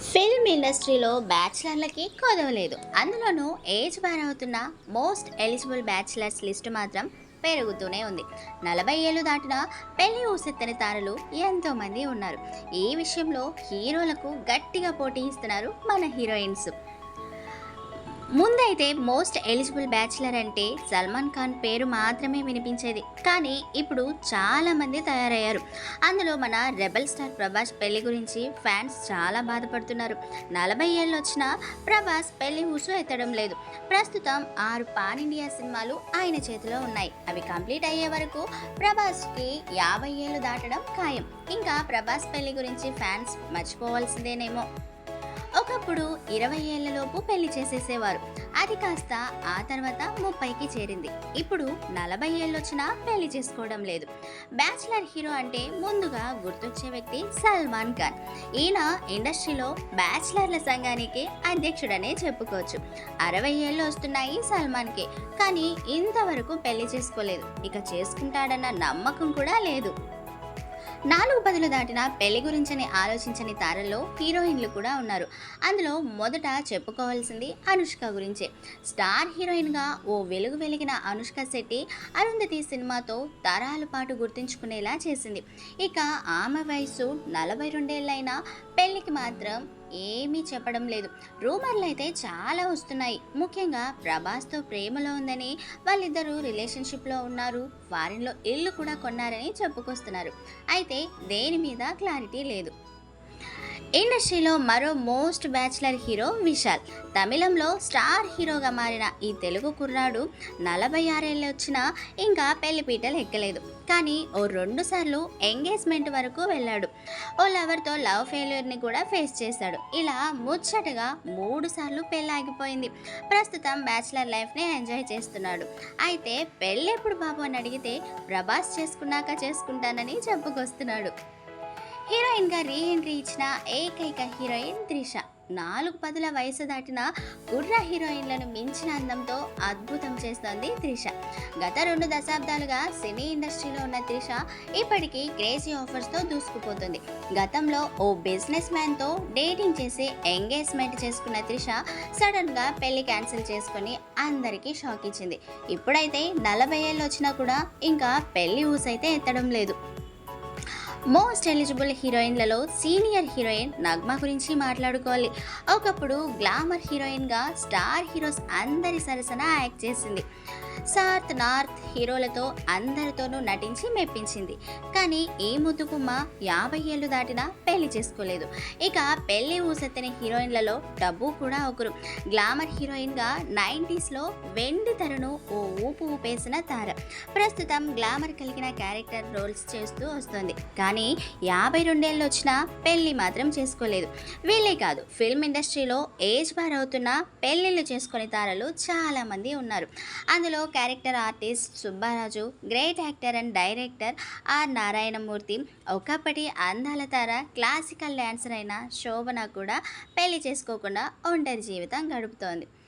Film ఇండస్ట్రీలో బ్యాచిలర్లకి కొదవలేదు అందులోనూ ఏజ్ బార్ అవుతున్న మోస్ట్ ఎలిజిబుల్ బ్యాచిలర్స్ లిస్టు మాత్రం పెరుగుతూనే ఉంది. నలభై ఏళ్ళు దాటిన పెళ్ళి ఊసెత్తని తారలు ఎంతోమంది ఉన్నారు. ఈ విషయంలో హీరోలకు గట్టిగా పోటీ ఇస్తున్నారు మన హీరోయిన్స్. ముందైతే మోస్ట్ ఎలిజిబుల్ బ్యాచిలర్ అంటే సల్మాన్ ఖాన్ పేరు మాత్రమే వినిపించేది. కానీ ఇప్పుడు చాలా మంది తయారయ్యారు. అందులో మన రెబల్ స్టార్ ప్రభాస్ పెళ్ళి గురించి ఫ్యాన్స్ చాలా బాధపడుతున్నారు. నలభై ఏళ్ళు వచ్చిన ప్రభాస్ పెళ్ళి ఊసు ఎత్తడం లేదు. ప్రస్తుతం ఆరు పాన్ ఇండియా సినిమాలు ఆయన చేతిలో ఉన్నాయి. అవి కంప్లీట్ అయ్యే వరకు ప్రభాస్కి యాభై ఏళ్ళు దాటడం ఖాయం. ఇంకా ప్రభాస్ పెళ్ళి గురించి ఫ్యాన్స్ మర్చిపోవాల్సిందేనేమో. ఒకప్పుడు ఇరవై ఏళ్ళలోపు పెళ్ళి చేసేసేవారు. అది కాస్త ఆ తర్వాత ముప్పైకి చేరింది. ఇప్పుడు నలభై ఏళ్ళొచ్చినా పెళ్ళి చేసుకోవడం లేదు. బ్యాచిలర్ హీరో అంటే ముందుగా గుర్తొచ్చే వ్యక్తి సల్మాన్ ఖాన్. ఈయన ఇండస్ట్రీలో బ్యాచిలర్ల సంఘానికి అధ్యక్షుడనే చెప్పుకోవచ్చు. అరవై ఏళ్ళు వస్తున్నాయి సల్మాన్కి. కానీ ఇంతవరకు పెళ్ళి చేసుకోలేదు. ఇక చేసుకుంటాడన్న నమ్మకం కూడా లేదు. నాలుగు పదులు దాటిన పెళ్ళి గురించని ఆలోచించని తారల్లో హీరోయిన్లు కూడా ఉన్నారు. అందులో మొదట చెప్పుకోవాల్సింది అనుష్క గురించే. స్టార్ హీరోయిన్గా ఓ వెలుగు వెలిగిన అనుష్క శెట్టి అరుంధతి సినిమాతో తరాల పాటు గుర్తుంచుకునేలా చేసింది. ఇక ఆమె వయసు నలభై రెండేళ్ళైనా పెళ్ళికి మాత్రం ఏమీ చెప్పడం లేదు. రూమర్లు అయితే చాలా వస్తున్నాయి. ముఖ్యంగా ప్రభాస్తో ప్రేమలో ఉందని వాళ్ళిద్దరూ రిలేషన్షిప్లో ఉన్నారు. ఫారిన్లో ఇల్లు కూడా కొన్నారని చెప్పుకొస్తున్నారు. అయితే దేని మీద క్లారిటీ లేదు. ఇండస్ట్రీలో మరో మోస్ట్ బ్యాచిలర్ హీరో విశాల్. తమిళంలో స్టార్ హీరోగా మారిన ఈ తెలుగు కుర్రాడు నలభై ఆరేళ్ళు వచ్చినా ఇంకా పెళ్ళిపీటలు ఎక్కలేదు. కానీ ఓ రెండు సార్లు ఎంగేజ్మెంట్ వరకు వెళ్ళాడు. ఓ లవర్తో లవ్ ఫెయిల్యూర్ని కూడా ఫేస్ చేశాడు. ఇలా ముచ్చటగా మూడు సార్లు పెళ్ళాగిపోయింది ప్రస్తుతం బ్యాచిలర్ లైఫ్ని ఎంజాయ్ చేస్తున్నాడు. అయితే పెళ్ళెప్పుడు బాబు అని అడిగితే ప్రభాస్ చేసుకున్నాక చేసుకుంటానని చెప్పుకొస్తున్నాడు. హీరోయిన్గా రీ ఎంట్రీ ఇచ్చిన ఏకైక హీరోయిన్ త్రిష. నాలుగు పదుల వయసు దాటిన గుర్ర హీరోయిన్లను మించిన అందంతో అద్భుతం చేస్తోంది త్రిష. గత రెండు దశాబ్దాలుగా సినీ ఇండస్ట్రీలో ఉన్న త్రిష ఇప్పటికీ క్రేజీ ఆఫర్స్తో దూసుకుపోతుంది. గతంలో ఓ బిజినెస్ మ్యాన్తో డేటింగ్ చేసి ఎంగేజ్మెంట్ చేసుకున్న త్రిష సడన్గా పెళ్ళి క్యాన్సిల్ చేసుకొని అందరికీ షాక్ ఇచ్చింది. ఇప్పుడైతే నలభై ఏళ్ళు వచ్చినా కూడా ఇంకా పెళ్ళి ఊసైతే ఎత్తడం లేదు. మోస్ట్ ఎలిజిబుల్ హీరోయిన్లలో సీనియర్ హీరోయిన్ నగ్మ గురించి మాట్లాడుకోవాలి. ఒకప్పుడు గ్లామర్ హీరోయిన్గా స్టార్ హీరోస్ అందరి సరసన యాక్ట్ చేసింది. సార్త్ నార్త్ హీరోలతో అందరితోనూ నటించి మెప్పించింది. కానీ ఈ ముద్దుకుమ్మ యాభై ఏళ్ళు దాటినా పెళ్ళి చేసుకోలేదు. ఇక పెళ్ళి ఊసెత్తని హీరోయిన్లలో డబ్బు కూడా ఒకరు. గ్లామర్ హీరోయిన్గా నైంటీస్లో వెండి తరును ఓ ఊపు ఊపేసిన తార. ప్రస్తుతం గ్లామర్ కలిగిన క్యారెక్టర్ రోల్స్ చేస్తూ వస్తుంది. కానీ కానీ యాభై రెండేళ్ళు వచ్చినా పెళ్ళి మాత్రం చేసుకోలేదు. వీళ్ళే కాదు ఫిల్మ్ ఇండస్ట్రీలో ఏజ్ బార్ అవుతున్న పెళ్ళిళ్ళు చేసుకునే తారలు చాలామంది ఉన్నారు. అందులో character artist Subbaraju great actor and director R Narayanamurthy ఒకప్పటి అందాల తార క్లాసికల్ డ్యాన్సర్ అయిన శోభన కూడా పెళ్ళి చేసుకోకుండా ఒంటరి జీవితం గడుపుతోంది.